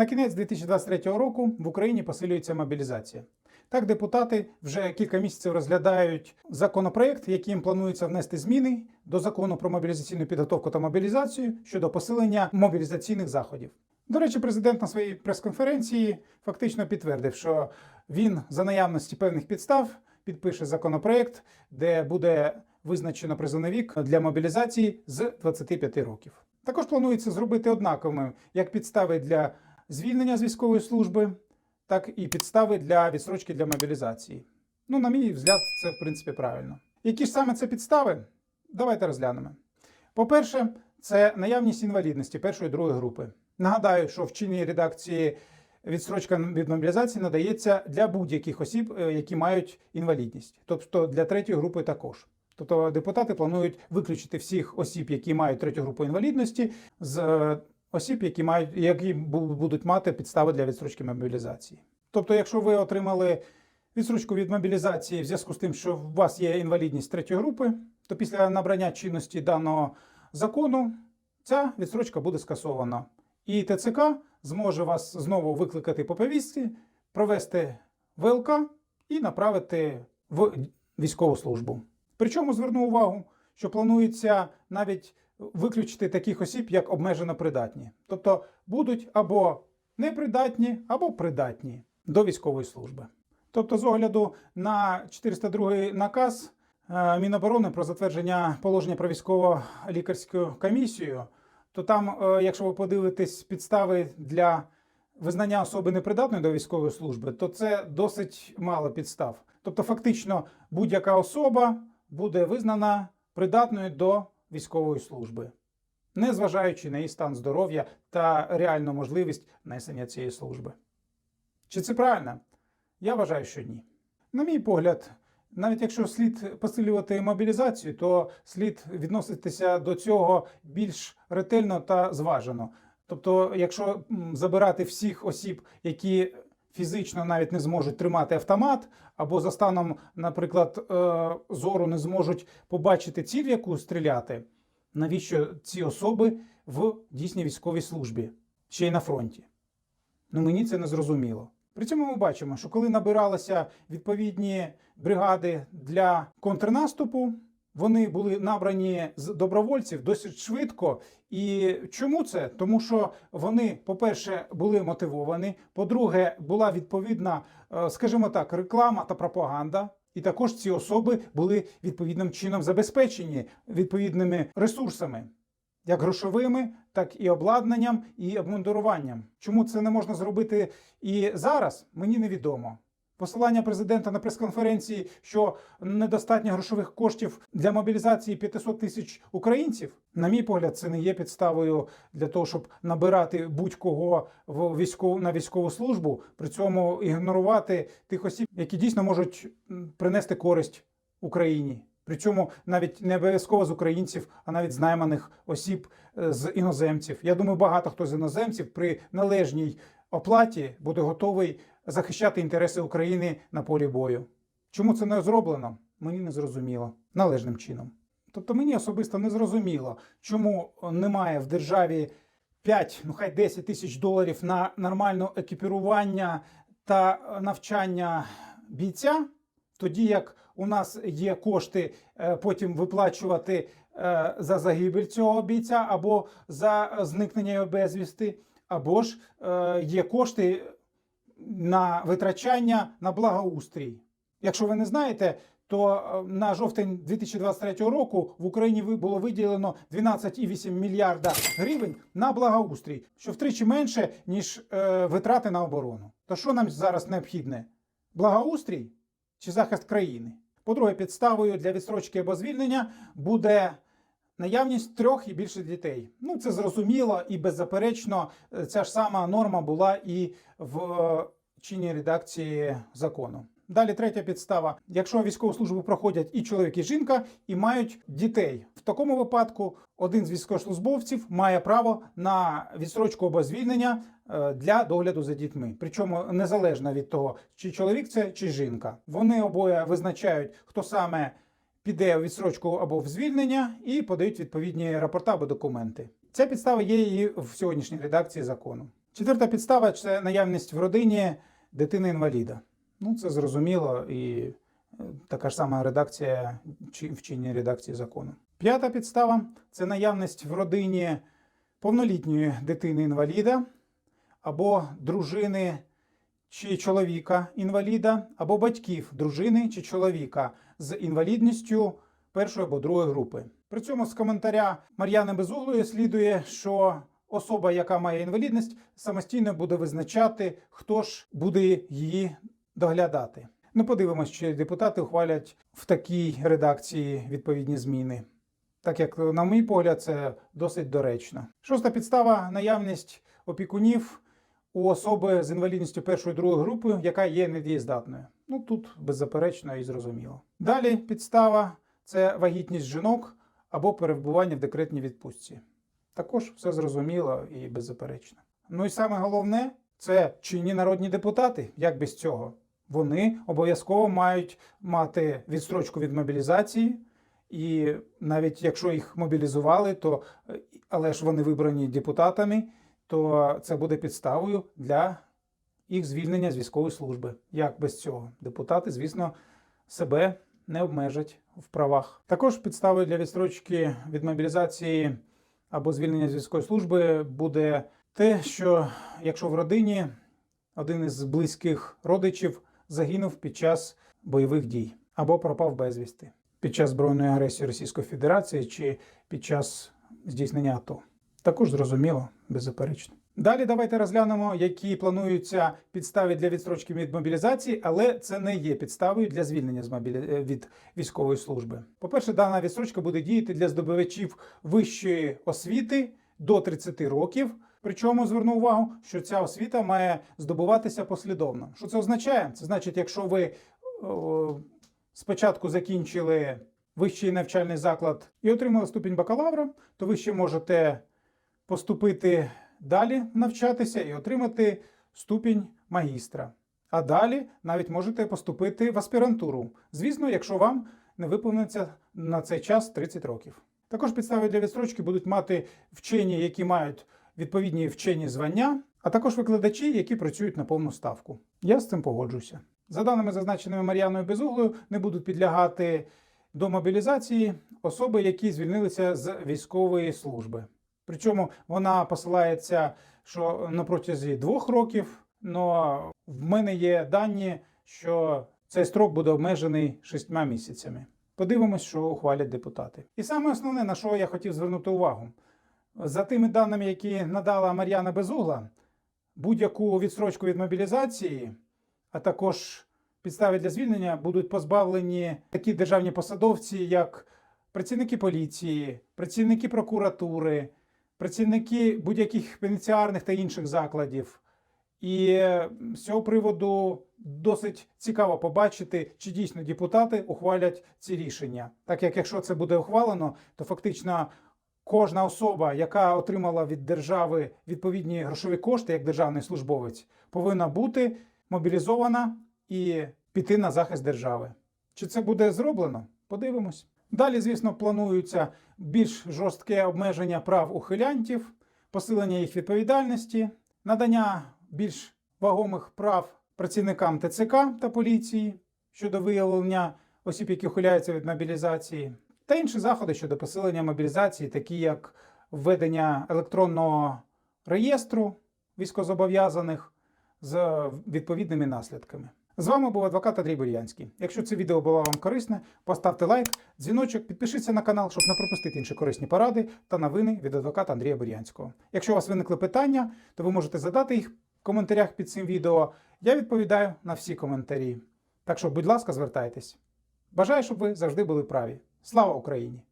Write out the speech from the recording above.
На кінець 2023 року в Україні посилюється мобілізація. Так, депутати вже кілька місяців розглядають законопроект, яким планується внести зміни до закону про мобілізаційну підготовку та мобілізацію щодо посилення мобілізаційних заходів. До речі, президент на своїй прес-конференції фактично підтвердив, що він за наявності певних підстав підпише законопроект, де буде визначено призовний вік для мобілізації з 25 років. Також планується зробити однаковими як підстави для звільнення з військової служби, так і підстави для відсрочки для мобілізації. Ну, на мій взгляд, це в принципі правильно. Які ж саме це підстави? Давайте розглянемо. По-перше, це наявність інвалідності першої і другої групи. Нагадаю, що в чинній редакції відстрочка від мобілізації надається для будь-яких осіб, е, які мають інвалідність, тобто для третьої групи також. Тобто депутати планують виключити всіх осіб, які мають третю групу інвалідності, з е, осіб, які мають які будуть мати підстави для відстрочки мобілізації. Тобто, якщо ви отримали відстрочку від мобілізації в зв'язку з тим, що у вас є інвалідність третьої групи, то після набрання чинності даного закону ця відстрочка буде скасована. І ТЦК зможе вас знову викликати по повістці, провести ВЛК і направити в військову службу. Причому зверну увагу, що планується навіть виключити таких осіб, як обмежено придатні. Тобто будуть або непридатні, або придатні до військової служби. Тобто, з огляду на 402 наказ е, Міноборони про затвердження положення про військово-лікарську комісію, то там, е, якщо ви подивитесь підстави для визнання особи непридатною до військової служби, то це досить мало підстав. Тобто, фактично, будь-яка особа буде визнана придатною до військової служби, незважаючи на її стан здоров'я та реальну можливість несення цієї служби. Чи це правильно? Я вважаю, що ні. На мій погляд, навіть якщо слід посилювати мобілізацію, то слід відноситися до цього більш ретельно та зважено. Тобто, якщо забирати всіх осіб, які фізично навіть не зможуть тримати автомат, або за станом, наприклад, е, зору не зможуть побачити ціль, в яку стріляти, навіщо ці особи в дійсній військовій службі, ще й на фронті? Ну мені це не зрозуміло. При цьому ми бачимо, що коли набиралися відповідні бригади для контрнаступу, вони були набрані з добровольців досить швидко. І чому це? Тому що вони, по-перше, були мотивовані. По-друге, була відповідна, е, скажімо так, реклама та пропаганда. І також ці особи були відповідним чином забезпечені відповідними ресурсами як грошовими, так і обладнанням і обмундируванням. Чому це не можна зробити і зараз, мені невідомо. Посилання президента на прес-конференції, що недостатньо грошових коштів для мобілізації 500 тисяч українців, на мій погляд, це не є підставою для того, щоб набирати будь-кого в військову на військову службу, при цьому ігнорувати тих осіб, які дійсно можуть принести користь Україні. Причому навіть не обов'язково з українців, а навіть з найманих осіб е, з іноземців. Я думаю, багато хто з іноземців при належній оплаті буде готовий захищати інтереси України на полі бою. Чому це не зроблено? Мені не зрозуміло належним чином. Тобто мені особисто не зрозуміло, чому немає в державі 5, ну хай 10 тисяч доларів на нормальне екіпірування та навчання бійця, тоді як у нас є кошти е, потім виплачувати е, за загибель цього бійця або за зникнення його безвісти, або ж е, є кошти на витрачання на благоустрій. Якщо ви не знаєте, то е, на жовтень 2023 року в Україні було виділено 12,8 мільярда гривень на благоустрій, що втричі менше, ніж е, витрати на оборону. То що нам зараз необхідне? Благоустрій чи захист країни? По-друге, підставою для відстрочки або звільнення буде наявність трьох і більше дітей. Ну, це зрозуміло і беззаперечно е, ця ж сама норма була і в е, чинній редакції закону. Далі третя підстава: якщо військову службу проходять і чоловік, і жінка, і мають дітей. В такому випадку один з військовослужбовців має право на відстрочку або звільнення е, для догляду за дітьми. Причому незалежно від того, чи чоловік це, чи жінка. Вони обоє визначають, хто саме піде у відстрочку або в звільнення, і подають відповідні рапорта або документи. Ця підстава є і в сьогоднішній редакції закону. Четверта підстава це наявність в родині дитини-інваліда. Ну, це зрозуміло і е, така ж сама редакція в чинній редакції закону. П'ята підстава це наявність в родині повнолітньої дитини-інваліда або дружини чи чоловіка інваліда, або батьків дружини чи чоловіка з інвалідністю першої або другої групи. При цьому з коментаря Мар'яни Безуглої слідує, що особа, яка має інвалідність, самостійно буде визначати, хто ж буде її доглядати. Ну, подивимось, чи депутати ухвалять в такій редакції відповідні зміни. Так як, на мій погляд, це досить доречно. Шоста підстава наявність опікунів у особи з інвалідністю першої другої групи, яка є недієздатною. Ну тут беззаперечно і зрозуміло. Далі підстава це вагітність жінок або перебування в декретній відпустці. Також все зрозуміло і беззаперечно. Ну і саме головне це чинні народні депутати. Як без цього? Вони обов'язково мають мати відстрочку від мобілізації. І навіть якщо їх мобілізували, то е, але ж вони вибрані депутатами, то це буде підставою для їх звільнення з військової служби. Як без цього? Депутати, звісно, себе не обмежать в правах. Також підставою для відстрочки від мобілізації або звільнення з військової служби буде те, що якщо в родині один із близьких родичів загинув під час бойових дій або пропав безвісти під час збройної агресії Російської Федерації чи під час здійснення АТО. Також зрозуміло, беззаперечно. Далі давайте розглянемо, які плануються підстави для відстрочки від мобілізації, але це не є підставою для звільнення з мобілі... е, від військової служби. По-перше, дана відстрочка буде діяти для здобувачів вищої освіти до 30 років. Причому зверну увагу, що ця освіта має здобуватися послідовно. Що це означає? Це значить, якщо ви о, спочатку закінчили вищий навчальний заклад і отримали ступінь бакалавра, то ви ще можете поступити далі навчатися і отримати ступінь магістра. А далі навіть можете поступити в аспірантуру. Звісно, якщо вам не виповниться на цей час 30 років. Також підстави для відстрочки будуть мати вчені, які мають відповідні вчені звання, а також викладачі, які працюють на повну ставку. Я з цим погоджуся. За даними зазначеними Мар'яною Безуглою, не будуть підлягати до мобілізації особи, які звільнилися з військової служби. Причому вона посилається, що на протязі двох років, але в мене є дані, що цей строк буде обмежений шістьма місяцями. Подивимось, що ухвалять депутати. І саме основне, на що я хотів звернути увагу, за тими даними, які надала Мар'яна Безугла, будь-яку відстрочку від мобілізації, а також підстави для звільнення будуть позбавлені такі державні посадовці, як працівники поліції, працівники прокуратури, працівники будь-яких пенітенціарних та інших закладів. І з цього приводу досить цікаво побачити, чи дійсно депутати ухвалять ці рішення. Так як якщо це буде ухвалено, то фактично кожна особа, яка отримала від держави відповідні грошові кошти як державний службовець, повинна бути мобілізована і піти на захист держави. Чи це буде зроблено? Подивимось. Далі, звісно, плануються більш жорстке обмеження прав ухилянтів, посилення їх відповідальності, надання більш вагомих прав працівникам ТЦК та поліції щодо виявлення осіб, які ухиляються від мобілізації, та інші заходи щодо посилення мобілізації, такі як введення електронного реєстру військозобов'язаних з відповідними наслідками. З вами був адвокат Андрій Бурянський. Якщо це відео було вам корисне, поставте лайк, дзвіночок, підпишіться на канал, щоб не пропустити інші корисні поради та новини від адвоката Андрія Бурянського. Якщо у вас виникли питання, то ви можете задати їх в коментарях під цим відео. Я відповідаю на всі коментарі. Так що, будь ласка, звертайтесь. Бажаю, щоб ви завжди були праві. Слава Україні!